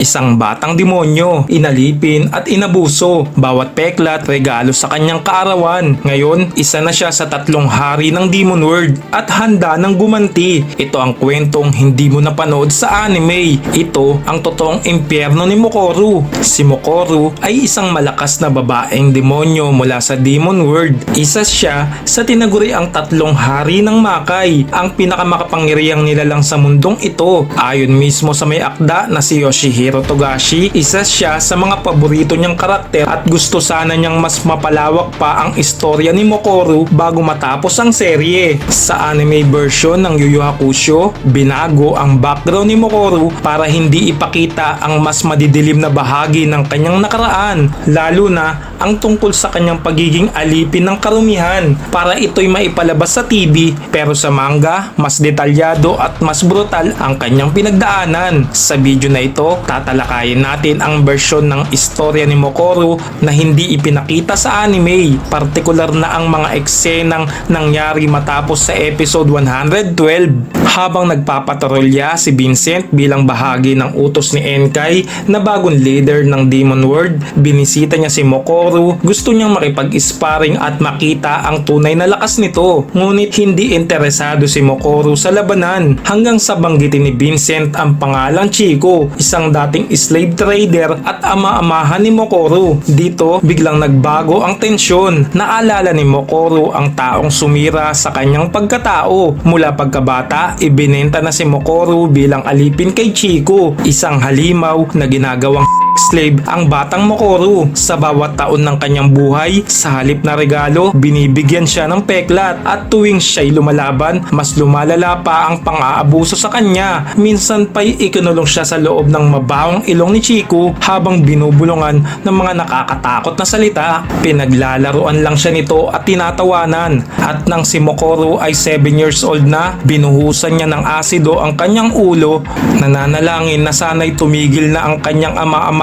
Isang batang demonyo, inalipin at inabuso. Bawat peklat regalo sa kanyang kaarawan. Ngayon, isa na siya sa tatlong hari ng Demon World at handa ng gumanti. Ito ang kwentong hindi mo napanood sa anime. Ito ang totoong impyerno ni Mokoru. Si Mokoru ay isang malakas na babaeng demonyo mula sa Demon World. Isa siya sa tinaguri ang tatlong hari ng Makai, ang pinakamakapangyarihang nilalang sa mundong ito. Ayon mismo sa may akda na si Yoshihiro Togashi, isa siya sa mga paborito niyang karakter at gusto sana niyang mas mapalawak pa ang istorya ni Mokoru bago matapos ang serye. Sa anime version ng Yu Yu Hakusho, binago ang background ni Mokoru para hindi ipakita ang mas madidilim na bahagi ng kanyang nakaraan, lalo na ang tungkol sa kanyang pagiging alipin ng karumihan para ito'y maipalabas sa TV pero sa manga, mas detalyado at mas brutal ang kanyang pinagdaanan. Sa video na ito, tatalakayin natin ang version ng istorya ni Mokoru na hindi ipinakita sa anime, partikular na ang mga eksenang nangyari matapos sa episode 112. Habang nagpapatrolya si Vincent bilang bahagi ng utos ni Enkai na bagong leader ng Demon World, binisita niya si Mokoru, gusto niyang makipag-sparring at makita ang tunay na lakas nito. Ngunit hindi interesado si Mokoru sa labanan hanggang sa banggitin ni Vincent ang pangalang Chico, isang dating slave trader at ama-amahan ni Mokoru. Dito, biglang nagbago ang tensyon. Naalala ni Mokoru ang taong sumira sa kanyang pagkatao. Mula pagkabata, ibinenta na si Mokoru bilang alipin kay Chico, isang halimaw na ginagawang slave ang batang Mokoru. Sa bawat taon ng kanyang buhay, sa halip na regalo, binibigyan siya ng peklat at tuwing siya'y lumalaban, mas lumalala pa ang pang-aabuso sa kanya. Minsan pa'y ikinulong siya sa loob ng mabawang ilong ni Chico habang binubulungan ng mga nakakatakot na salita. Pinaglalaruan lang siya nito at tinatawanan. At nang si Mokoru ay 7 years old na, binuhusan niya ng asido ang kanyang ulo, nananalangin na sana'y tumigil na ang kanyang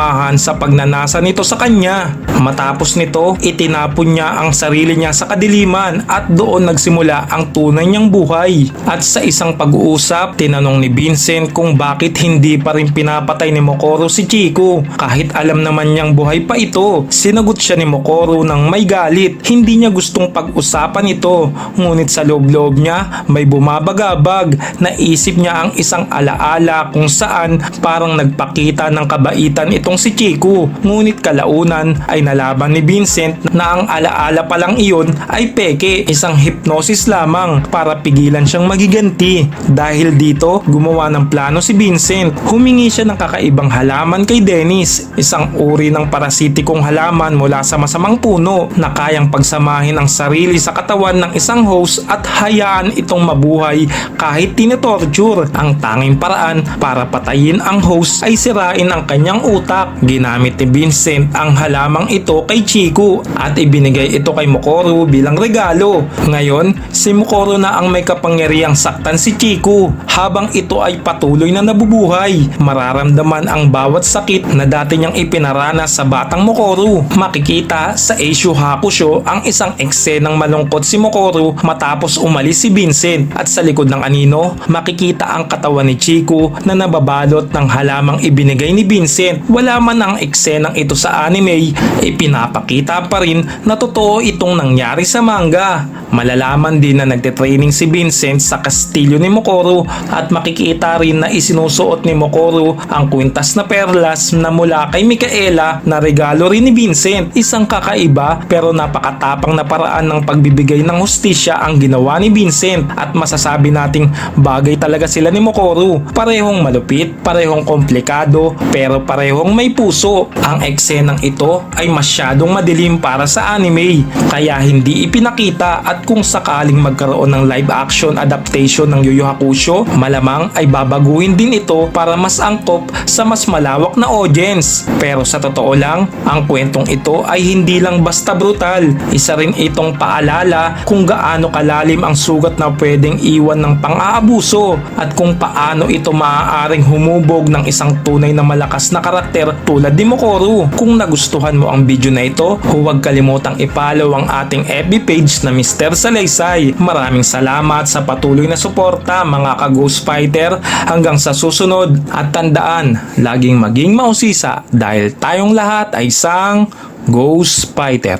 ama-amahan sa pagnanasa nito sa kanya. Matapos nito, itinapon niya ang sarili niya sa kadiliman at doon nagsimula ang tunay niyang buhay. At sa isang pag-uusap, tinanong ni Vincent kung bakit hindi pa rin pinapatay ni Mokoru si Chico kahit alam naman niyang buhay pa ito. Sinagot siya ni Mokoru ng may galit. Hindi niya gustong pag-usapan ito. Ngunit sa loob-loob niya, may bumabagabag. Naisip niya ang isang alaala kung saan parang nagpakita ng kabaitan itong si Chico. Ngunit kalaunan ay nalaban ni Vincent na ang alaala pa lang iyon ay peke, isang hypnosis lamang para pigilan siyang magiganti. Dahil dito, gumawa ng plano si Vincent. Humingi siya ng kakaibang halaman kay Dennis, isang uri ng parasitikong halaman mula sa masamang puno na kayang pagsamahin ang sarili sa katawan ng isang host at hayaan itong mabuhay kahit tinitorture. Ang tanging paraan para patayin ang host ay sirain ang kanyang utak. Ginamit ni Vincent ang halamang ito kay Chico at ibinigay ito kay Mokoru bilang regalo. Ngayon, si Mokoru na ang may kapangyarihang saktan si Chico habang ito ay patuloy na nabubuhay. Mararamdaman ang bawat sakit na dati niyang ipinaranas sa batang Mokoru. Makikita sa Eishu Hakusho ang isang eksenang malungkot si Mokoru matapos umalis si Vincent at sa likod ng anino makikita ang katawan ni Chico na nababalot ng halamang ibinigay ni Vincent. Wala man ang eksenang ito sa anime, ipinapakita pa rin na totoo itong nangyari sa manga. Malalaman din na nagte-training si Vincent sa kastilyo ni Mokoru at makikita rin na isinusuot ni Mokoru ang kwintas na perlas na mula kay Micaela na regalo rin ni Vincent. Isang kakaiba pero napakatapang na paraan ng pagbibigay ng hustisya ang ginawa ni Vincent at masasabi nating bagay talaga sila ni Mokoru. Parehong malupit, parehong komplikado, pero parehong may puso. Ang eksenang ito ay masyadong madilim para sa anime, kaya hindi ipinakita at kung sakaling magkaroon ng live action adaptation ng Yu Yu Hakusho, malamang ay babaguhin din ito para mas angkop sa mas malawak na audience. Pero sa totoo lang, ang kwentong ito ay hindi lang basta brutal. Isa rin itong paalala kung gaano kalalim ang sugat na pwedeng iwan ng pang-aabuso at kung paano ito maaaring humubog ng isang tunay na malakas na karakter tulad ni Mokoru. Kung nagustuhan mo ang video na ito, huwag kalimutang i-follow ang ating FB page na Mr. Fighter sa Laysay. Maraming salamat sa patuloy na suporta mga ka-Ghost Fighter hanggang sa susunod at tandaan, laging maging mausisa dahil tayong lahat ay isang Ghost Fighter.